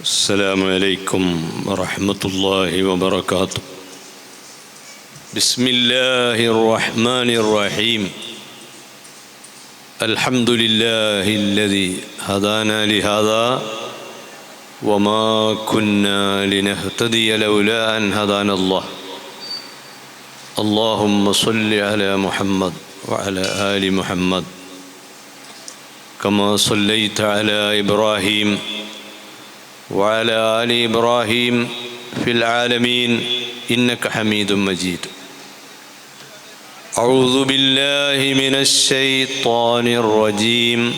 السلام عليكم ورحمة الله وبركاته. بسم الله الرحمن الرحيم. الحمد لله الذي هدانا لهذا وما كنا لنهتدي لولا أن هدانا الله. اللهم صل على محمد وعلى آل محمد. كما صليت على إبراهيم وعلى آل إبراهيم في العالمين إنك حميد مجيد. أعوذ بالله من الشيطان الرجيم.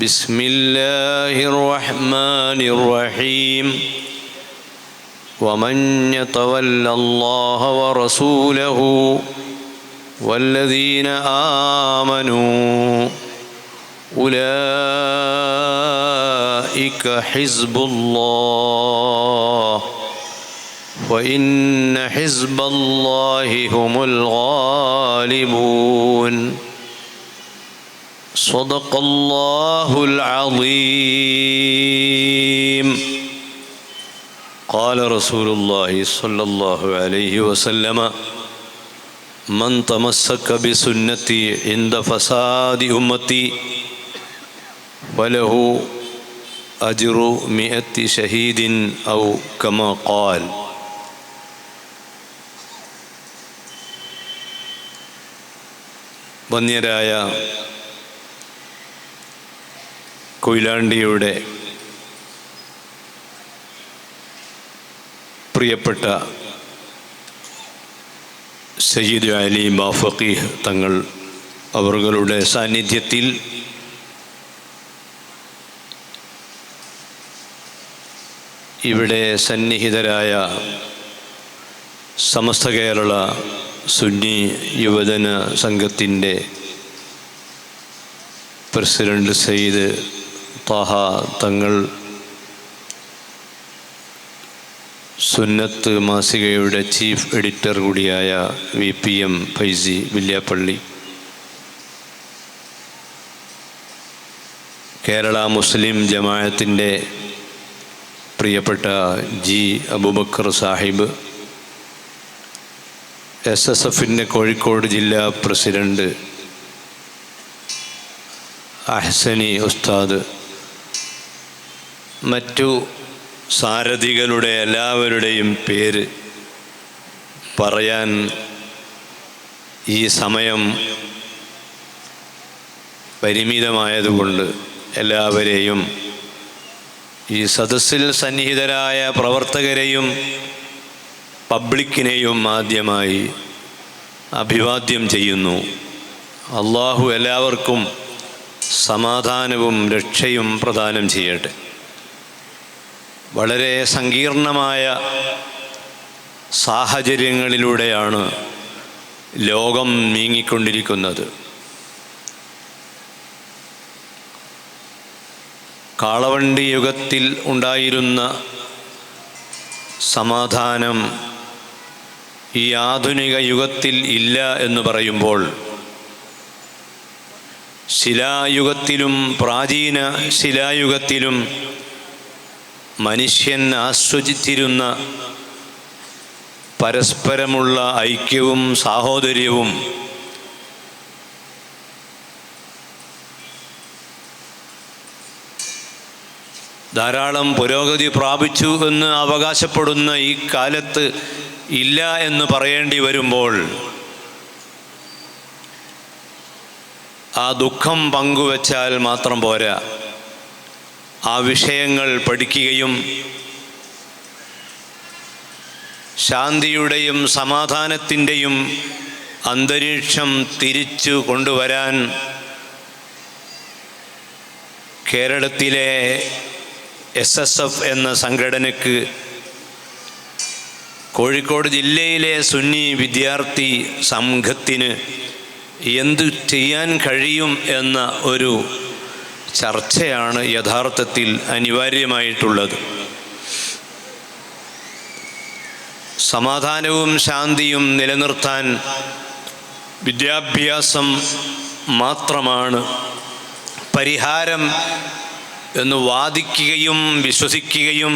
بسم الله الرحمن الرحيم. ومن يتول الله ورسوله والذين آمنوا أولئك حزب الله. وإن حزب الله هم الغالبون. صدق الله العظيم. قال رسول الله صلى الله عليه وسلم من تمسك بسنتي عند فساد أمتي وله أجر مئة شهيد أو كما قال വന്യരായ കൊയിലാണ്ടിയുടെ പ്രിയപ്പെട്ട സയ്യിദ് അലി ബാഫഖീഹ് തങ്ങൾ അവരുടെ സാന്നിധ്യത്തിൽ ഇവിടെ സന്നിഹിതരായ സമസ്ത കേരള സുന്നി യുവജന സംഘത്തിന്റെ പ്രസിഡന്റ് സെയ്ദ് താഹ തങ്ങൾ സുന്നത്ത് മാസികയുടെ ചീഫ് എഡിറ്റർ കൂടിയായ V P M Faizy Villiappally. Kerala Muslim ജമാഅത്തിന്റെ പ്രിയപ്പെട്ട G. Abubakar Sahib S S എഫിന്റെ കോഴിക്കോട് ജില്ലാ പ്രസിഡന്റ് അഹ്സനി ഉസ്താദ് മറ്റു സാരഥികളുടെ എല്ലാവരുടെയും പേര് പറയാൻ ഈ സമയം പരിമിതമായതുകൊണ്ട് എല്ലാവരെയും ഈ സദസ്സിൽ സന്നിഹിതരായ പ്രവർത്തകരെയും പബ്ലിക്കിനെയും ആദ്യമായി അഭിവാദ്യം ചെയ്യുന്നു. അള്ളാഹു എല്ലാവർക്കും സമാധാനവും രക്ഷയും പ്രദാനം ചെയ്യട്ടെ. വളരെ സങ്കീർണമായ സാഹചര്യങ്ങളിലൂടെയാണ് ലോകം നീങ്ങിക്കൊണ്ടിരിക്കുന്നത്. കാളവണ്ടി യുഗത്തിൽ ഉണ്ടായിരുന്ന സമാധാനം ഈ ആധുനിക യുഗത്തിൽ ഇല്ല എന്ന് പറയുമ്പോൾ ശിലായുഗത്തിലും പ്രാചീന ശിലായുഗത്തിലും മനുഷ്യൻ ആസ്വദിച്ചിരുന്ന പരസ്പരമുള്ള ഐക്യവും സാഹോദര്യവും ധാരാളം പുരോഗതി പ്രാപിച്ചു എന്ന് അവകാശപ്പെടുന്ന ഈ കാലത്ത് ഇല്ല എന്ന് പറയേണ്ടി വരുമ്പോൾ ആ ദുഃഖം പങ്കുവച്ചാൽ മാത്രം പോരാ. ആ വിഷയങ്ങൾ പഠിക്കുകയും ശാന്തിയുടെയും സമാധാനത്തിന്റെയും അന്തരീക്ഷം തിരിച്ചു കൊണ്ടുവരാൻ കേരളത്തിലെ എസ് എസ് എഫ് എന്ന സംഘടനയ്ക്ക് കോഴിക്കോട് ജില്ലയിലെ സുന്നി വിദ്യാർത്ഥി സംഘത്തിന് എന്തു ചെയ്യാൻ കഴിയും എന്ന ഒരു ചർച്ചയാണ് യഥാർത്ഥത്തിൽ അനിവാര്യമായിട്ടുള്ളത്. സമാധാനവും ശാന്തിയും നിലനിർത്താൻ വിദ്യാഭ്യാസം മാത്രമാണ് പരിഹാരം എന്ന് വാദിക്കുകയും വിശ്വസിക്കുകയും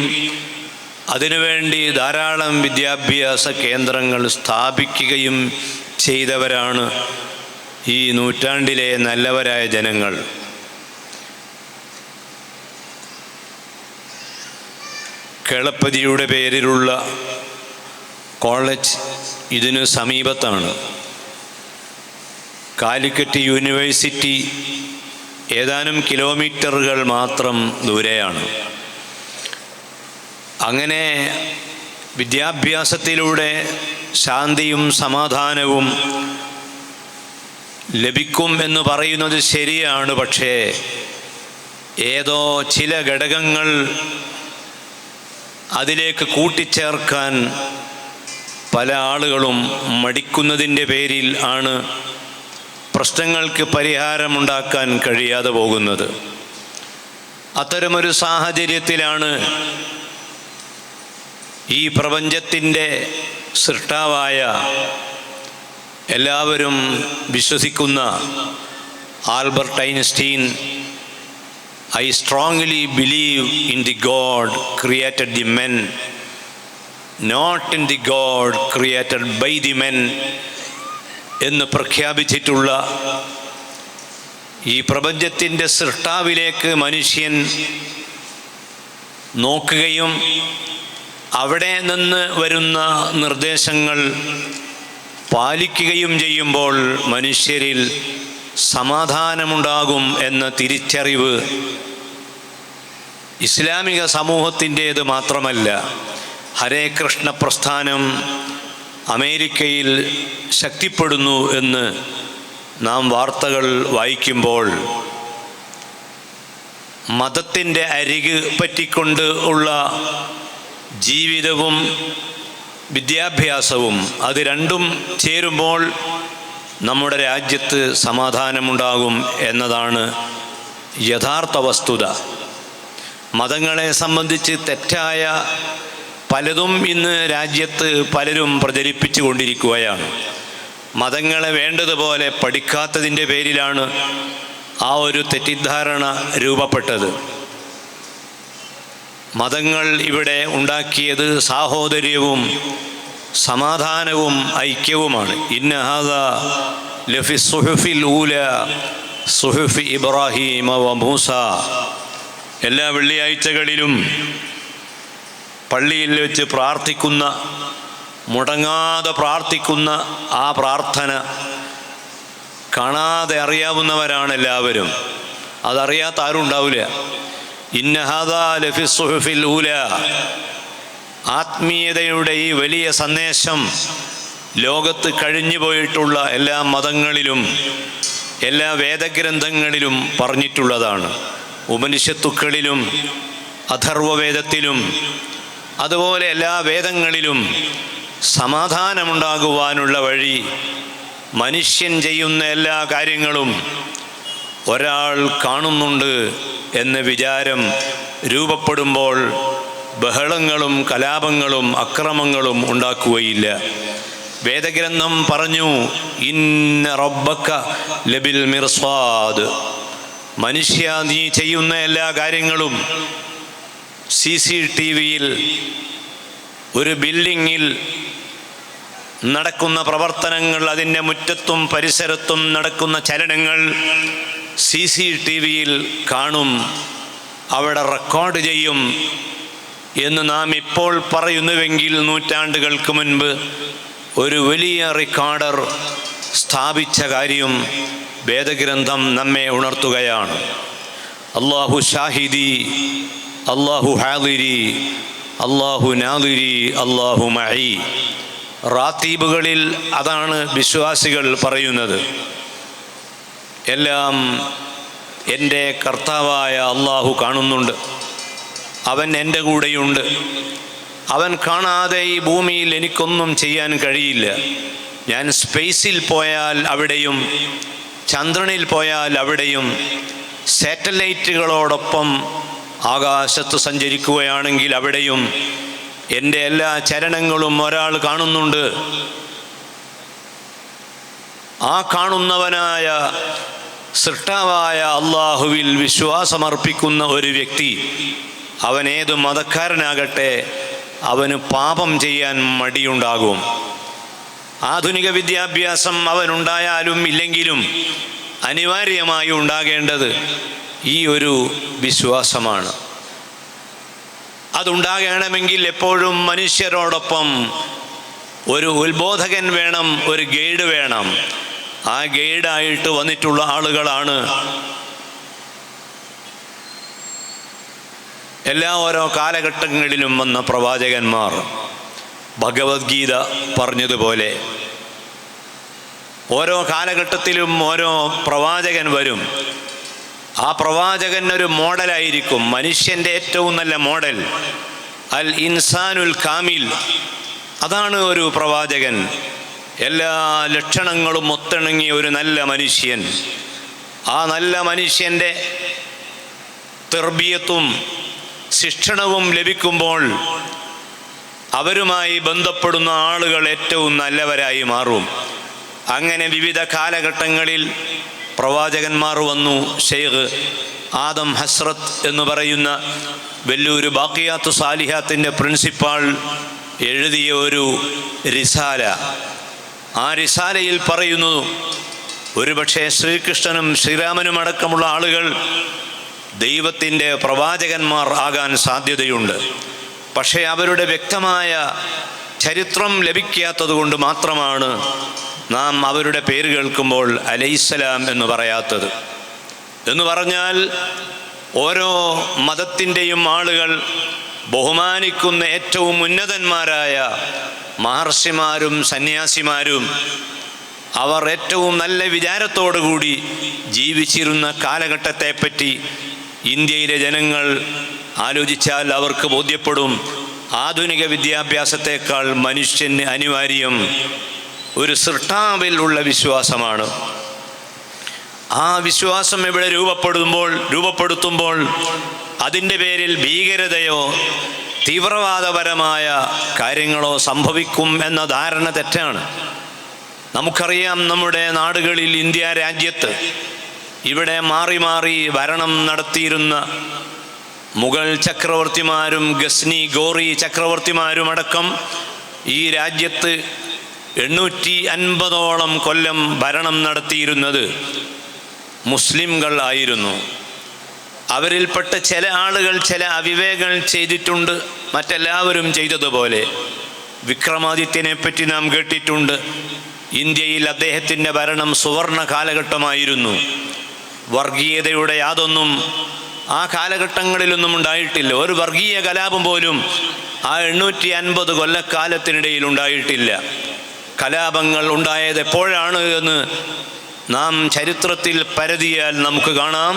അതിനുവേണ്ടി ധാരാളം വിദ്യാഭ്യാസ കേന്ദ്രങ്ങൾ സ്ഥാപിക്കുകയും ചെയ്തവരാണ് ഈ നൂറ്റാണ്ടിലെ നല്ലവരായ ജനങ്ങൾ. കേളപ്പതിയുടെ പേരിലുള്ള കോളേജ് ഇതിനു സമീപത്താണ്. കാലിക്കറ്റ് യൂണിവേഴ്സിറ്റി ഏതാനും കിലോമീറ്ററുകൾ മാത്രം ദൂരെയാണ്. അങ്ങനെ വിദ്യാഭ്യാസത്തിലൂടെ ശാന്തിയും സമാധാനവും ലഭിക്കും എന്ന് പറയുന്നത് ശരിയാണ്. പക്ഷേ ഏതോ ചില ഘടകങ്ങൾ അതിലേക്ക് കൂട്ടിച്ചേർക്കാൻ പല ആളുകളും മടിക്കുന്നതിന്റെ പേരിൽ ആണ് പ്രശ്നങ്ങൾക്ക് പരിഹാരമുണ്ടാക്കാൻ കഴിയാതെ പോകുന്നത്. അത്തരമൊരു സാഹചര്യത്തിലാണ് ഈ പ്രപഞ്ചത്തിന്റെ സൃഷ്ടാവായ എല്ലാവരും വിശ്വസിക്കുന്ന Albert Einstein I strongly believe in the god created the men not in the god created by the men എന്ന് പ്രഖ്യാപിച്ചിട്ടുള്ള ഈ പ്രപഞ്ചത്തിന്റെ സൃഷ്ടാവിലേക്ക് മനുഷ്യൻ നോക്കുകയും അവിടെ നിന്ന് വരുന്ന നിർദ്ദേശങ്ങൾ പാലിക്കുകയും ചെയ്യുമ്പോൾ മനുഷ്യരിൽ സമാധാനമുണ്ടാകും എന്ന തിരിച്ചറിവ് ഇസ്ലാമിക സമൂഹത്തിന്റേത് മാത്രമല്ല. ഹരേ കൃഷ്ണ പ്രസ്ഥാനം അമേരിക്കയിൽ ശക്തിപ്പെടുന്നു എന്ന് നാം വാർത്തകൾ വായിക്കുമ്പോൾ മതത്തിന്റെ അരിക് പറ്റിക്കൊണ്ട് ഉള്ള ജീവിതവും വിദ്യാഭ്യാസവും അത് രണ്ടും ചേരുമ്പോൾ നമ്മുടെ രാജ്യത്ത് സമാധാനമുണ്ടാകും എന്നതാണ് യഥാർത്ഥ വസ്തുത. മതങ്ങളെ സംബന്ധിച്ച് തെറ്റായ പലതും ഇന്ന് രാജ്യത്ത് പലരും പ്രചരിപ്പിച്ചു കൊണ്ടിരിക്കുകയാണ്. മതങ്ങളെ വേണ്ടതുപോലെ പഠിക്കാത്തതിന്റെ പേരിലാണ് ആ ഒരു തെറ്റിദ്ധാരണ രൂപപ്പെട്ടത്. മതങ്ങൾ ഇവിടെ ഉണ്ടാക്കിയത് സാഹോദര്യവും സമാധാനവും ഐക്യവുമാണ്. ഇന്നഹാദ ലഫി സുഹുഫിൽ ഊല സുഹുഫ് ഇബ്രാഹിം മൂസ. എല്ലാ വെള്ളിയാഴ്ചകളിലും പള്ളിയിൽ വെച്ച് പ്രാർത്ഥിക്കുന്ന മുടങ്ങാതെ പ്രാർത്ഥിക്കുന്ന ആ പ്രാർത്ഥന കാണാതെ അറിയാവുന്നവരാണ് എല്ലാവരും. അതറിയാത്ത ആരും ഉണ്ടാവില്ല. ഇന്നഹാദ ലഫി സുഹുഫിൽ ഊല. ആത്മീയതയുടെ ഈ വലിയ സന്ദേശം ലോകത്ത് കഴിഞ്ഞു പോയിട്ടുള്ള എല്ലാ മതങ്ങളിലും എല്ലാ വേദഗ്രന്ഥങ്ങളിലും പറഞ്ഞിട്ടുള്ളതാണ്. ഉപനിഷത്തുക്കളിലും അഥർവവേദത്തിലും അതുപോലെ എല്ലാ വേദങ്ങളിലും സമാധാനമുണ്ടാകുവാനുള്ള വഴി മനുഷ്യൻ ചെയ്യുന്ന എല്ലാ കാര്യങ്ങളും ഒരാൾ കാണുന്നുണ്ട് എന്ന വിചാരം രൂപപ്പെടുമ്പോൾ ബഹളങ്ങളും കലാപങ്ങളും അക്രമങ്ങളും ഉണ്ടാക്കുകയില്ല. വേദഗ്രന്ഥം പറഞ്ഞു ഇന്ന റബ്ബക്ക ലബിൽ മിർസ്വാദ് മനുഷ്യ നീ ചെയ്യുന്ന എല്ലാ കാര്യങ്ങളും സി സി ടി വിയിൽ ഒരു ബിൽഡിങ്ങിൽ നടക്കുന്ന പ്രവർത്തനങ്ങൾ അതിന്റെ മുറ്റത്തും പരിസരത്തും നടക്കുന്ന ചലനങ്ങൾ സി സി ടി വിയിൽ കാണും അവിടെ റെക്കോർഡ് ചെയ്യും എന്ന് നാം ഇപ്പോൾ പറയുന്നുവെങ്കിൽ നൂറ്റാണ്ടുകൾക്ക് മുൻപ് ഒരു വലിയ റെക്കോർഡർ സ്ഥാപിച്ച കാര്യം വേദഗ്രന്ഥം നമ്മെ ഉണർത്തുകയാണ്. അള്ളാഹു ഷാഹിദി അള്ളാഹു ഹാദിരി അള്ളാഹു നാദിരി അള്ളാഹു മഹി റാത്തീബുകളിൽ അതാണ് വിശ്വാസികൾ പറയുന്നത്. എല്ലാം എന്റെ കർത്താവായ അള്ളാഹു കാണുന്നുണ്ട്. അവൻ എന്റെ കൂടെയുണ്ട്. അവൻ കാണാതെ ഈ ഭൂമിയിൽ എനിക്കൊന്നും ചെയ്യാൻ കഴിയില്ല. ഞാൻ സ്പേസിൽ പോയാൽ അവിടെയും ചന്ദ്രനിൽ പോയാൽ അവിടെയും സാറ്റലൈറ്റുകളോടൊപ്പം ആകാശത്ത് സഞ്ചരിക്കുകയാണെങ്കിൽ അവിടെയും എന്റെ എല്ലാ ചരണങ്ങളും ഒരാൾ കാണുന്നുണ്ട്. ആ കാണുന്നവനായ സൃഷ്ടാവായ അള്ളാഹുവിൽ വിശ്വാസമർപ്പിക്കുന്ന ഒരു വ്യക്തി അവൻ ഏത് മതക്കാരനാകട്ടെ അവന് പാപം ചെയ്യാൻ മടിയുണ്ടാകും. ആധുനിക വിദ്യാഭ്യാസം അവനുണ്ടായാലും ഇല്ലെങ്കിലും അനിവാര്യമായി ഉണ്ടാകേണ്ടത് ഈ ഒരു വിശ്വാസമാണ്. അതുണ്ടാകണമെങ്കിൽ എപ്പോഴും മനുഷ്യരോടൊപ്പം ഒരു ഉത്ബോധകൻ വേണം ഒരു ഗൈഡ് വേണം. ആ ഗൈഡായിട്ട് വന്നിട്ടുള്ള ആളുകളാണ് എല്ലാ ഓരോ കാലഘട്ടങ്ങളിലും വന്ന പ്രവാചകന്മാർ. ഭഗവത്ഗീത പറഞ്ഞതുപോലെ ഓരോ കാലഘട്ടത്തിലും ഓരോ പ്രവാചകൻ വരും. ആ പ്രവാചകൻ ഒരു മോഡലായിരിക്കും. മനുഷ്യന്റെ ഏറ്റവും നല്ല മോഡൽ അൽ ഇൻസാനുൽ കാമിൽ. അതാണ് ഒരു പ്രവാചകൻ. എല്ലാ ലക്ഷണങ്ങളും ഒത്തിണങ്ങിയ ഒരു നല്ല മനുഷ്യൻ. ആ നല്ല മനുഷ്യന്റെ തെർബിയത്തും ശിക്ഷണവും ലഭിക്കുമ്പോൾ അവരുമായി ബന്ധപ്പെടുന്ന ആളുകൾ ഏറ്റവും നല്ലവരായി മാറും. അങ്ങനെ വിവിധ കാലഘട്ടങ്ങളിൽ പ്രവാചകന്മാർ വന്നു ഷെയ്ഖ് ആദം ഹസ്രത്ത് എന്ന് പറയുന്ന വെല്ലൂര് ബാക്കിയാത്തു സാലിഹാത്തിന്റെ പ്രിൻസിപ്പാൾ എഴുതിയ ഒരു റിസാല. ആ റിസാലയിൽ പറയുന്നു ഒരുപക്ഷെ ശ്രീകൃഷ്ണനും ശ്രീരാമനും അടക്കമുള്ള ആളുകൾ ദൈവത്തിന്റെ പ്രവാചകന്മാർ ആകാൻ സാധ്യതയുണ്ട്. പക്ഷേ അവരുടെ വ്യക്തമായ ചരിത്രം ലഭിക്കാത്തത് കൊണ്ട് മാത്രമാണ് നാം അവരുടെ പേര് കേൾക്കുമ്പോൾ അലൈസലാം എന്ന് പറയാത്തത്. എന്ന് പറഞ്ഞാൽ ഓരോ മതത്തിന്റെയും ആളുകൾ ബഹുമാനിക്കുന്ന ഏറ്റവും ഉന്നതന്മാരായ മഹർഷിമാരും സന്യാസിമാരും അവർ ഏറ്റവും നല്ല വിചാരത്തോടുകൂടി ജീവിച്ചിരുന്ന കാലഘട്ടത്തെപ്പറ്റി ഇന്ത്യയിലെ ജനങ്ങൾ ആലോചിച്ചാൽ അവർക്ക് ബോധ്യപ്പെടും. ആധുനിക വിദ്യാഭ്യാസത്തെക്കാൾ മനുഷ്യന് അനിവാര്യം ഒരു സൃഷ്ടാവിൽ ഉള്ള വിശ്വാസമാണ്. ആ വിശ്വാസം ഇവിടെ രൂപപ്പെടുമ്പോൾ രൂപപ്പെടുത്തുമ്പോൾ അതിന്റെ പേരിൽ ഭീകരതയോ തീവ്രവാദപരമായ കാര്യങ്ങളോ സംഭവിക്കും എന്ന ധാരണ തെറ്റാണ്. നമുക്കറിയാം നമ്മുടെ നാടുകളിൽ ഇന്ത്യ രാജ്യത്ത് ഇവിടെ മാറി മാറി ഭരണം നടത്തിയിരുന്ന മുഗൾ ചക്രവർത്തിമാരും ഗസ്നി ഗോറി ചക്രവർത്തിമാരുമടക്കം ഈ രാജ്യത്ത് എണ്ണൂറ്റി അൻപതോളം കൊല്ലം ഭരണം നടത്തിയിരുന്നത് മുസ്ലിംകൾ ആയിരുന്നു. അവരിൽപ്പെട്ട ചില ആളുകൾ ചില അവിവേകങ്ങൾ ചെയ്തിട്ടുണ്ട് മറ്റെല്ലാവരും ചെയ്തതുപോലെ. വിക്രമാദിത്യനെ പറ്റി നാം കേട്ടിട്ടുണ്ട്. ഇന്ത്യയിൽ അദ്ദേഹത്തിന്റെ ഭരണം സുവർണ കാലഘട്ടമായിരുന്നു. വർഗീയതയുടെ യാതൊന്നും ആ കാലഘട്ടങ്ങളിലൊന്നും ഉണ്ടായിട്ടില്ല. ഒരു വർഗീയ കലാപം പോലും ആ എണ്ണൂറ്റി അൻപത് കൊല്ലക്കാലത്തിനിടയിൽ ഉണ്ടായിട്ടില്ല. കലാപങ്ങൾ ഉണ്ടായത് എപ്പോഴാണ് എന്ന് നാം ചരിത്രത്തിൽ പരതിയാൽ നമുക്ക് കാണാം.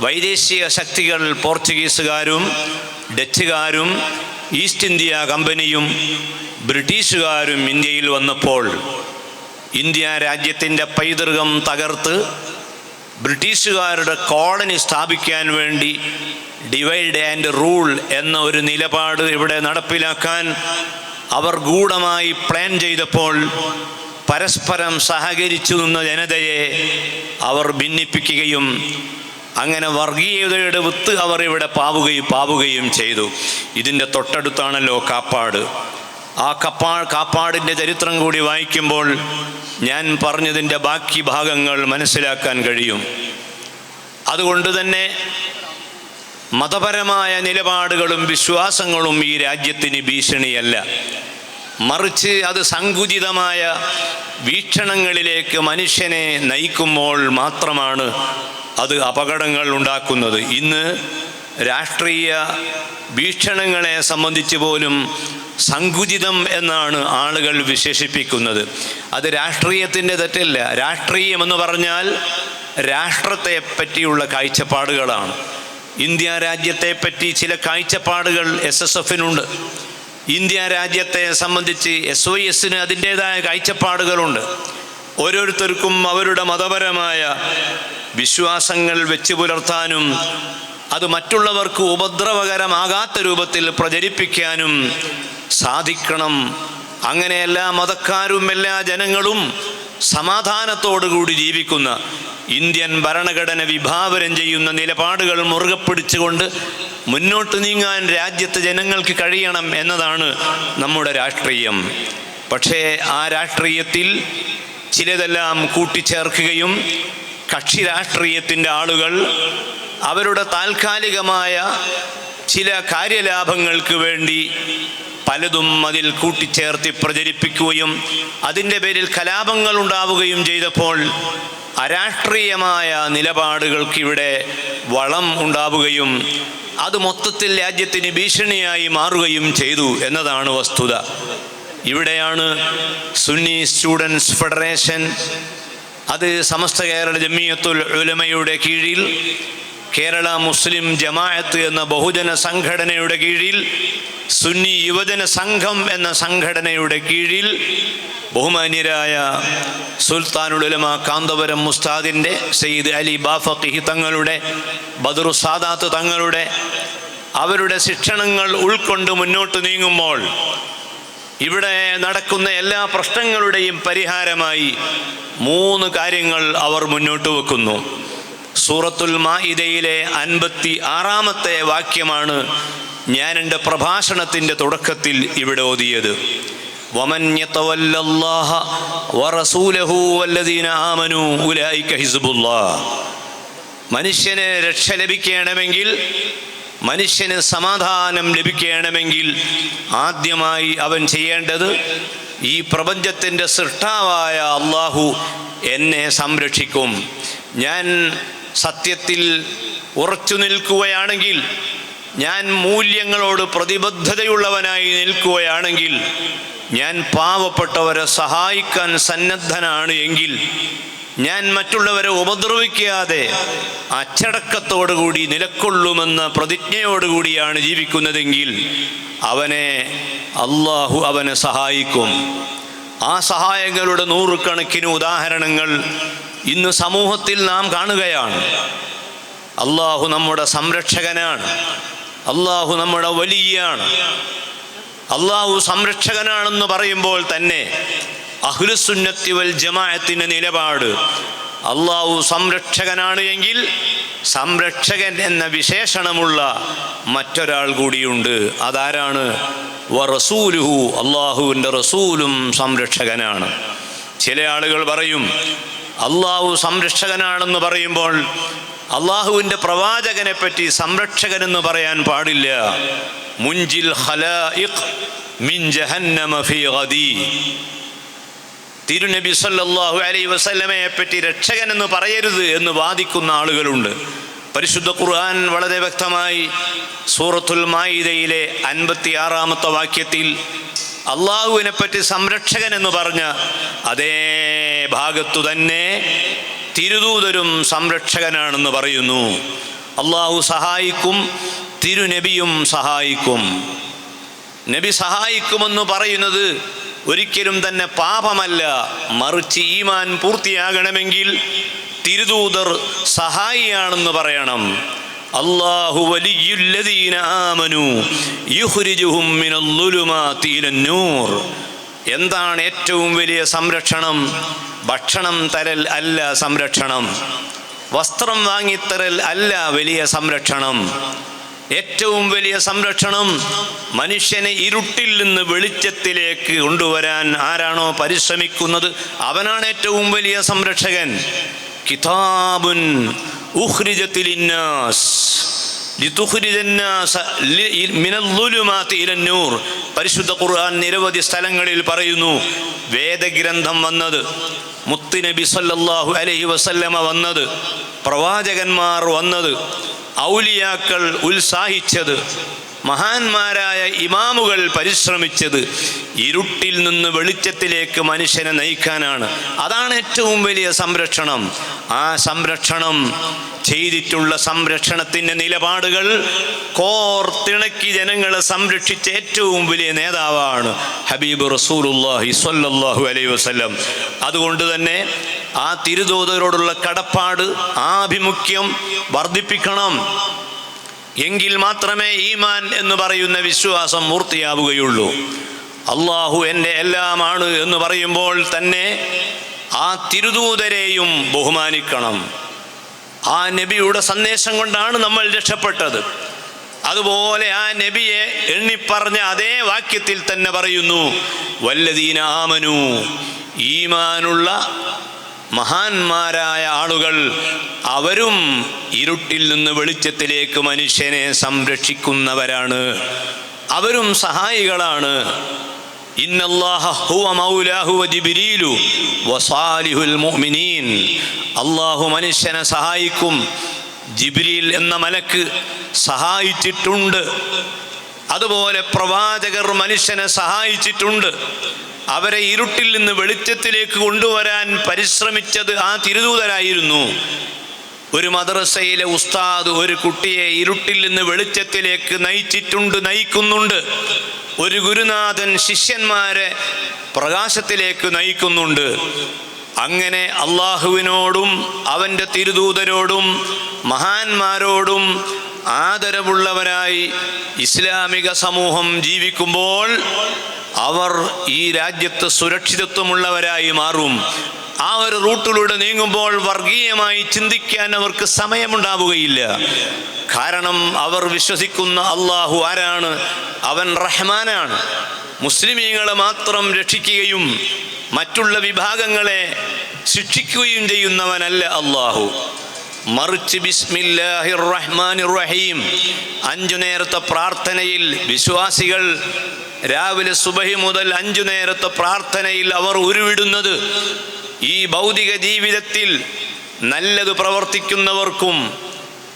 വൈദേശിക ശക്തികൾ പോർച്ചുഗീസുകാരും ഡച്ചുകാരും ഈസ്റ്റ് ഇന്ത്യ കമ്പനിയും ബ്രിട്ടീഷുകാരും ഇന്ത്യയിൽ വന്നപ്പോൾ ഇന്ത്യ രാജ്യത്തിന്റെ പൈതൃകം തകർത്ത് ബ്രിട്ടീഷുകാരുടെ കോളനി സ്ഥാപിക്കാൻ വേണ്ടി ഡിവൈഡ് ആൻഡ് റൂൾ എന്ന ഒരു നിലപാട് ഇവിടെ നടപ്പിലാക്കാൻ അവർ ഗൂഢമായി പ്ലാൻ ചെയ്തപ്പോൾ പരസ്പരം സഹകരിച്ചു നിന്ന ജനതയെ അവർ ഭിന്നിപ്പിക്കുകയും അങ്ങനെ വർഗീയതയുടെ വിത്ത് അവർ ഇവിടെ പാവുകയും പാവുകയും ചെയ്തു. ഇതിന്റെ തൊട്ടടുത്താണല്ലോ കാപ്പാട്. ആ കപ്പാ കാപ്പാടിന്റെ ചരിത്രം കൂടി വായിക്കുമ്പോൾ ഞാൻ പറഞ്ഞതിന്റെ ബാക്കി ഭാഗങ്ങൾ മനസ്സിലാക്കാൻ കഴിയും. അതുകൊണ്ട് തന്നെ മതപരമായ നിലപാടുകളും വിശ്വാസങ്ങളും ഈ രാജ്യത്തിന് ഭീഷണിയല്ല. മറിച്ച് അത് സങ്കുചിതമായ വീക്ഷണങ്ങളിലേക്ക് മനുഷ്യനെ നയിക്കുമ്പോൾ മാത്രമാണ് അത് അപകടങ്ങൾ ഉണ്ടാക്കുന്നത്. ഇന്ന് രാഷ്ട്രീയ വീക്ഷണങ്ങളെ സംബന്ധിച്ച് പോലും സങ്കുചിതം എന്നാണ് ആളുകൾ വിശേഷിപ്പിക്കുന്നത്. അത് രാഷ്ട്രീയത്തിന്റെ തെറ്റല്ല. രാഷ്ട്രീയം എന്ന് പറഞ്ഞാൽ രാഷ്ട്രത്തെ പറ്റിയുള്ള കാഴ്ചപ്പാടുകളാണ്. ഇന്ത്യ രാജ്യത്തെ പറ്റി ചില കാഴ്ചപ്പാടുകൾ എസ് എസ് എഫിനുണ്ട് ഇന്ത്യ രാജ്യത്തെ സംബന്ധിച്ച് എസ് ഒ എസിന് അതിന്റേതായ കാഴ്ചപ്പാടുകളുണ്ട്. ഓരോരുത്തർക്കും അവരുടെ മതപരമായ വിശ്വാസങ്ങൾ വെച്ച് പുലർത്താനും അത് മറ്റുള്ളവർക്ക് ഉപദ്രവകരമാകാത്ത രൂപത്തിൽ പ്രചരിപ്പിക്കാനും സാധിക്കണം. അങ്ങനെ എല്ലാ മതക്കാരും എല്ലാ ജനങ്ങളും സമാധാനത്തോടുകൂടി ജീവിക്കുന്ന ഇന്ത്യൻ ഭരണഘടന വിഭാവനം ചെയ്യുന്ന നിലപാടുകൾ മുറുകെ പിടിച്ചുകൊണ്ട് മുന്നോട്ട് നീങ്ങാൻ രാജ്യത്തെ ജനങ്ങൾക്ക് കഴിയണം എന്നതാണ് നമ്മുടെ രാഷ്ട്രീയം. പക്ഷേ ആ രാഷ്ട്രീയത്തിൽ ചിലതെല്ലാം കൂട്ടിച്ചേർക്കുകയും കക്ഷി രാഷ്ട്രീയത്തിന്റെ ആളുകൾ അവരുടെ താൽക്കാലികമായ ചില കാര്യലാഭങ്ങൾക്ക് വേണ്ടി പലതും അതിൽ കൂട്ടിച്ചേർത്തി പ്രചരിപ്പിക്കുകയും അതിന്റെ പേരിൽ കലാപങ്ങൾ ഉണ്ടാവുകയും ചെയ്തപ്പോൾ അരാഷ്ട്രീയമായ നിലപാടുകൾക്കിവിടെ വളം ഉണ്ടാവുകയും അത് മൊത്തത്തിൽ രാജ്യത്തിന് ഭീഷണിയായി മാറുകയും ചെയ്തു എന്നതാണ് വസ്തുത. ഇവിടെയാണ് സുന്നി സ്റ്റുഡൻസ് ഫെഡറേഷൻ അത് സമസ്ത കേരള ജമിയത്തുൽ ഉലമയുടെ കീഴിൽ കേരള മുസ്ലിം ജമാഅത്ത് എന്ന ബഹുജന സംഘടനയുടെ കീഴിൽ സുന്നി യുവജന സംഘം എന്ന സംഘടനയുടെ കീഴിൽ ബഹുമാന്യരായ സുൽത്താനുലമ കാന്തപുരം മുസ്താദിന്റെ സയ്യിദ് അലി ബാഫഖിഹി തങ്ങളുടെ ബദറു സാദാത്ത് തങ്ങളുടെ അവരുടെ ശിക്ഷണങ്ങൾ ഉൾക്കൊണ്ട് മുന്നോട്ട് നീങ്ങുമ്പോൾ ഇവിടെ നടക്കുന്ന എല്ലാ പ്രശ്നങ്ങളുടെയും പരിഹാരമായി മൂന്ന് കാര്യങ്ങൾ അവർ മുന്നോട്ട് വെക്കുന്നു. സൂറത്തുൽ മായിദയിലെ അൻപത്തി ആറാമത്തെ വാക്യമാണ് ഞാൻ എന്റെ പ്രഭാഷണത്തിന്റെ തുടക്കത്തിൽ ഇവിടെ ഓതിയത്. മനുഷ്യന് രക്ഷ ലഭിക്കണമെങ്കിൽ മനുഷ്യന് സമാധാനം ലഭിക്കണമെങ്കിൽ ആദ്യമായി അവൻ ചെയ്യേണ്ടത് ഈ പ്രപഞ്ചത്തിന്റെ സൃഷ്ടാവായ അള്ളാഹു എന്നെ സംരക്ഷിക്കും. ഞാൻ സത്യത്തിൽ ഉറച്ചു നിൽക്കുകയാണെങ്കിൽ ഞാൻ മൂല്യങ്ങളോട് പ്രതിബദ്ധതയുള്ളവനായി നിൽക്കുകയാണെങ്കിൽ ഞാൻ പാവപ്പെട്ടവരെ സഹായിക്കാൻ സന്നദ്ധനാണ് എങ്കിൽ ഞാൻ മറ്റുള്ളവരെ ഉപദ്രവിക്കാതെ അച്ചടക്കത്തോടുകൂടി നിലക്കൊള്ളുമെന്ന പ്രതിജ്ഞയോടുകൂടിയാണ് ജീവിക്കുന്നതെങ്കിൽ അവനെ അള്ളാഹു അവനെ സഹായിക്കും. ആ സഹായങ്ങളുടെ നൂറുകണക്കിന് ഉദാഹരണങ്ങൾ ഇന്ന് സമൂഹത്തിൽ നാം കാണുകയാണ്. അള്ളാഹു നമ്മുടെ സംരക്ഷകനാണ്. അള്ളാഹു നമ്മുടെ വലിയാണ്. അള്ളാഹു സംരക്ഷകനാണെന്ന് പറയുമ്പോൾ തന്നെ അഹ്ലുസുന്നത്തി വൽ ജമാഅത്തിന്റെ നിലപാട്. അള്ളാഹു സംരക്ഷകനാണ് എങ്കിൽ സംരക്ഷകൻ എന്ന വിശേഷണമുള്ള മറ്റൊരാൾ കൂടിയുണ്ട്. അതാരാണ്? വ റസൂലുഹു അള്ളാഹുവിന്റെ റസൂലും സംരക്ഷകനാണ്. ചില ആളുകൾ പറയും അള്ളാഹു സംരക്ഷകനാണെന്ന് പറയുമ്പോൾ അള്ളാഹുവിന്റെ പ്രവാചകനെ പറ്റി സംരക്ഷകനെന്ന് പറയാൻ പാടില്ല. മുൻജിൽ മിൻ തിരുനബി സല്ലല്ലാഹു അലൈഹി വസല്ലമയെ പറ്റി രക്ഷകൻ എന്ന് പറയരുത് എന്ന് വാദിക്കുന്ന ആളുകളുണ്ട്. പരിശുദ്ധ ഖുർആൻ വളരെ വ്യക്തമായി സൂറത്തുൽ മായിദയിലെ അൻപത്തി ആറാമത്തെ വാക്യത്തിൽ അള്ളാഹുവിനെ പറ്റി സംരക്ഷകൻ എന്ന് പറഞ്ഞ് അതേ ഭാഗത്തു തന്നെ തിരുദൂതരും സംരക്ഷകനാണെന്ന് പറയുന്നു. അള്ളാഹു സഹായിക്കും തിരുനബിയും സഹായിക്കും. നബി സഹായിക്കുമെന്ന് പറയുന്നത് ഒരിക്കലും തന്നെ പാപമല്ല. മറിച്ച് ഈമാൻ പൂർത്തിയാകണമെങ്കിൽ തിരുദൂതർ സഹായിയാണെന്ന് പറയണം. എന്താണ് ഏറ്റവും വലിയ സംരക്ഷണം? ഭക്ഷണം തരൽ അല്ല സംരക്ഷണം. വസ്ത്രം വാങ്ങിത്തരൽ അല്ല വലിയ സംരക്ഷണം. ഏറ്റവും വലിയ സംരക്ഷണം മനുഷ്യനെ ഇരുട്ടിൽ നിന്ന് വെളിച്ചത്തിലേക്ക് കൊണ്ടുവരാൻ ആരാണോ പരിശ്രമിക്കുന്നത്? അവനാണ് ഏറ്റവും വലിയ സംരക്ഷകൻ. കിതാബുൻ പരിശുദ്ധ ഖുർആൻ നിരവധി സ്ഥലങ്ങളിൽ പറയുന്നു വേദഗ്രന്ഥം വന്നത് മുത്തുനബി സല്ലല്ലാഹു അലൈഹി വസല്ലമ വന്നത് പ്രവാചകന്മാർ വന്നത് ഔലിയാക്കൾ ഉത്സാഹിച്ചത് മഹാന്മാരായ ഇമാമുകൾ പരിശ്രമിച്ചത് ഇരുട്ടിൽ നിന്ന് വെളിച്ചത്തിലേക്ക് മനുഷ്യനെ നയിക്കാനാണ്. അതാണ് ഏറ്റവും വലിയ സംരക്ഷണം. ആ സംരക്ഷണം ചെയ്തിട്ടുള്ള സംരക്ഷണത്തിന്റെ നിലപാടുകൾ കോർത്തിണക്കി ജനങ്ങളെ സംരക്ഷിച്ച ഏറ്റവും വലിയ നേതാവാണ് ഹബീബ് റസൂലുല്ലാഹി സ്വല്ലല്ലാഹു അലൈഹി വസ്ലം അതുകൊണ്ട് തന്നെ ആ തിരുതോതരോടുള്ള കടപ്പാട് ആഭിമുഖ്യം വർദ്ധിപ്പിക്കണം. എങ്കിൽ മാത്രമേ ഈമാൻ എന്ന് പറയുന്ന വിശ്വാസം പൂർത്തിയാവുകയുള്ളൂ. അള്ളാഹു എന്റെ എല്ലാമാണ് എന്ന് പറയുമ്പോൾ തന്നെ ആ തിരുദൂതരെയും ബഹുമാനിക്കണം. ആ നബിയുടെ സന്ദേശം കൊണ്ടാണ് നമ്മൾ രക്ഷപ്പെട്ടത്. അതുപോലെ ആ നബിയെ എണ്ണിപ്പറഞ്ഞ അതേ വാക്യത്തിൽ തന്നെ പറയുന്നു വല്ലദീന ആമനു ഈമാനുള്ള മഹാന്മാരായ ആളുകൾ അവരും ഇരുട്ടിൽ നിന്ന് വെളിച്ചത്തിലേക്ക് മനുഷ്യനെ സംരക്ഷിക്കുന്നവരാണ്. അവരും സഹായികളാണ്. അല്ലാഹു മനുഷ്യനെ സഹായിക്കും. ജിബ്രീൽ എന്ന മലക്ക് സഹായിച്ചിട്ടുണ്ട്. അതുപോലെ പ്രവാചകർ മനുഷ്യനെ സഹായിച്ചിട്ടുണ്ട്. അവരെ ഇരുട്ടിൽ നിന്ന് വെളിച്ചത്തിലേക്ക് കൊണ്ടുവരാൻ പരിശ്രമിച്ചത് ആ തിരുദൂതരായിരുന്നു. ഒരു മദ്രസയിലെ ഉസ്താദ് ഒരു കുട്ടിയെ ഇരുട്ടിൽ നിന്ന് വെളിച്ചത്തിലേക്ക് നയിച്ചിട്ടുണ്ട് നയിക്കുന്നുണ്ട്. ഒരു ഗുരുനാഥൻ ശിഷ്യന്മാരെ പ്രകാശത്തിലേക്ക് നയിക്കുന്നുണ്ട്. അങ്ങനെ അള്ളാഹുവിനോടും അവന്റെ തിരുദൂതരോടും മഹാന്മാരോടും ആദരവുള്ളവരായി ഇസ്ലാമിക സമൂഹം ജീവിക്കുമ്പോൾ അവർ ഈ രാജ്യത്ത് സുരക്ഷിതത്വമുള്ളവരായി മാറും. ആ ഒരു റൂട്ടിലൂടെ നീങ്ങുമ്പോൾ വർഗീയമായി ചിന്തിക്കാൻ അവർക്ക് സമയമുണ്ടാവുകയില്ല. കാരണം അവർ വിശ്വസിക്കുന്ന അള്ളാഹു ആരാണ്? അവൻ റഹ്മാനാണ്. മുസ്ലിമീങ്ങളെ മാത്രം രക്ഷിക്കുകയും മറ്റുള്ള വിഭാഗങ്ങളെ ശിക്ഷിക്കുകയും ചെയ്യുന്നവനല്ല അള്ളാഹു മറിച്ച് ബിസ്മില്ലാഹിർ റഹ്മാനിർ റഹീം. അഞ്ചു നേരത്തെ പ്രാർത്ഥനയിൽ വിശ്വാസികൾ രാവിലെ സുബഹി മുതൽ അഞ്ചു നേരത്തെ പ്രാർത്ഥനയിൽ അവർ ഉരുവിടുന്നത്. ഈ ഭൗതിക ജീവിതത്തിൽ നല്ലത് പ്രവർത്തിക്കുന്നവർക്കും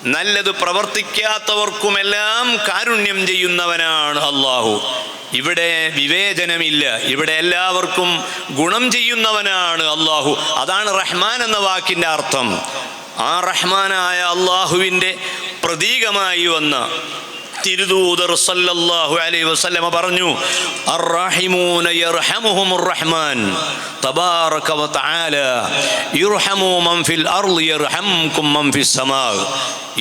നല്ലത് പ്രവർത്തിക്കാത്തവർക്കുമെല്ലാം കാരുണ്യം ചെയ്യുന്നവനാണ് അള്ളാഹു. ഇവിടെ വിവേചനമില്ല. ഇവിടെ എല്ലാവർക്കും ഗുണം ചെയ്യുന്നവനാണ് അള്ളാഹു. അതാണ് റഹ്മാൻ എന്ന വാക്കിന്റെ അർത്ഥം. ആ റഹ്മാനായ അള്ളാഹുവിന്റെ പ്രതീകമായി വന്ന തിരുദൂതർ സല്ലല്ലാഹു അലൈഹി വസല്ലമ പറഞ്ഞു അർറഹിമൂന യർഹമുഹുമുർ റഹ്മാൻ തബാറക വ തആല യർഹമു മൻ ഫിൽ അർളി യർഹംകും മൻ ഫിസ് സമാ.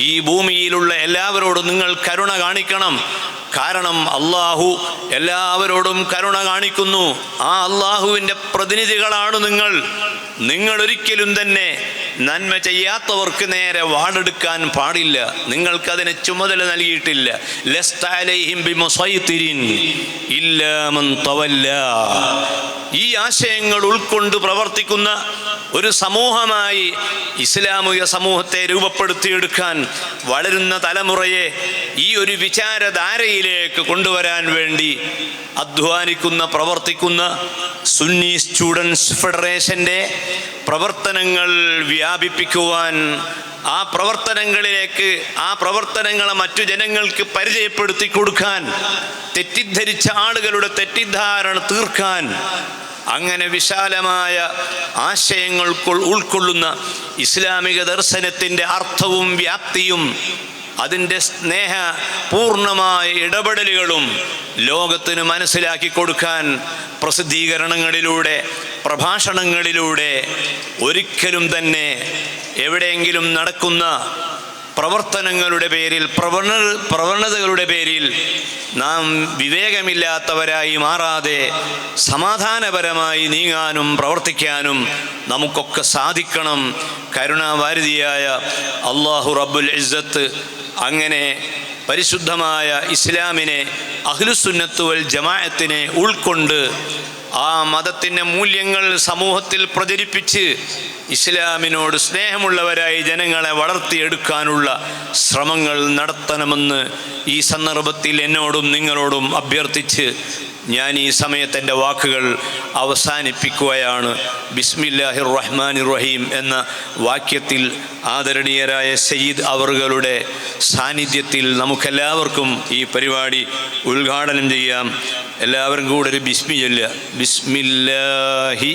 ഈ ഭൂമിയിലുള്ള എല്ലാവരോടും നിങ്ങൾ കരുണ കാണിക്കണം. കാരണം അള്ളാഹു എല്ലാവരോടും കരുണ കാണിക്കുന്നു. ആ അള്ളാഹുവിന്റെ പ്രതിനിധികളാണ് നിങ്ങൾ. നിങ്ങൾ ഒരിക്കലും തന്നെ നന്മ ചെയ്യാത്തവർക്ക് നേരെ വാടെടുക്കാൻ പാടില്ല. നിങ്ങൾക്കതിന് ചുമതല നൽകിയിട്ടില്ല. ഈ ആശയങ്ങൾ ഉൾക്കൊണ്ട് പ്രവർത്തിക്കുന്ന ഒരു സമൂഹമായി ഇസ്ലാമിക സമൂഹത്തെ രൂപപ്പെടുത്തിയെടുക്കാൻ വളരുന്ന തലമുറയെ ഈ ഒരു വിചാരധാരയിലേക്ക് കൊണ്ടുവരാൻ വേണ്ടി അധ്വാനിക്കുന്ന പ്രവർത്തിക്കുന്ന സുന്നി സ്റ്റുഡൻസ് ഫെഡറേഷന്റെ പ്രവർത്തനങ്ങൾ വ്യാപിപ്പിക്കുവാൻ ആ പ്രവർത്തനങ്ങളിലേക്ക് ആ പ്രവർത്തനങ്ങളെ മറ്റു ജനങ്ങൾക്ക് പരിചയപ്പെടുത്തി കൊടുക്കാൻ തെറ്റിദ്ധരിച്ച ആളുകളുടെ തെറ്റിദ്ധാരണ തീർക്കാൻ അങ്ങനെ വിശാലമായ ആശയങ്ങൾ ഉൾക്കൊള്ളുന്ന ഇസ്ലാമിക ദർശനത്തിന്റെ അർത്ഥവും വ്യാപ്തിയും അതിന്റെ സ്നേഹ പൂർണമായ ഇടപെടലുകളും ലോകത്തിന് മനസ്സിലാക്കി കൊടുക്കാൻ പ്രസിദ്ധീകരണങ്ങളിലൂടെ പ്രഭാഷണങ്ങളിലൂടെ ഒരിക്കലും തന്നെ എവിടെയെങ്കിലും നടക്കുന്ന പ്രവർത്തനങ്ങളുടെ പേരിൽ പ്രവണ പ്രവണതകളുടെ പേരിൽ നാം വിവേകമില്ലാത്തവരായി മാറാതെ സമാധാനപരമായി നീങ്ങാനും പ്രവർത്തിക്കാനും നമുക്കൊക്കെ സാധിക്കണം. കരുണാവാരിതിയായ അള്ളാഹു റബ്ബുൽ ഇസ്സത്ത് അങ്ങനെ പരിശുദ്ധമായ ഇസ്ലാമിനെ അഹ്ലുസുന്നത്തുവൽ ജമാഅത്തിനെ ഉൾക്കൊണ്ട് ആ മതത്തിന്റെ മൂല്യങ്ങൾ സമൂഹത്തിൽ പ്രചരിപ്പിച്ച് ഇസ്ലാമിനോട് സ്നേഹമുള്ളവരായി ജനങ്ങളെ വളർത്തിയെടുക്കാനുള്ള ശ്രമങ്ങൾ നടത്തണമെന്ന് ഈ സന്ദർഭത്തിൽ എന്നോടും നിങ്ങളോടും അഭ്യർത്ഥിച്ച് ഞാൻ ഈ സമയത്തെന്റെ വാക്കുകൾ അവസാനിപ്പിക്കുകയാണ്. ബിസ്മില്ലാഹിർ റഹ്മാൻ റഹീം എന്ന വാക്യത്തിൽ ആദരണീയരായ സയ്യിദ് അവറുകളുടെ സാന്നിധ്യത്തിൽ നമുക്കെല്ലാവർക്കും ഈ പരിപാടി ഉദ്ഘാടനം ചെയ്യാം. എല്ലാവരും കൂടെ ഒരു ബിസ്മി ചൊല്ലുക ബിസ്മില്ലാഹി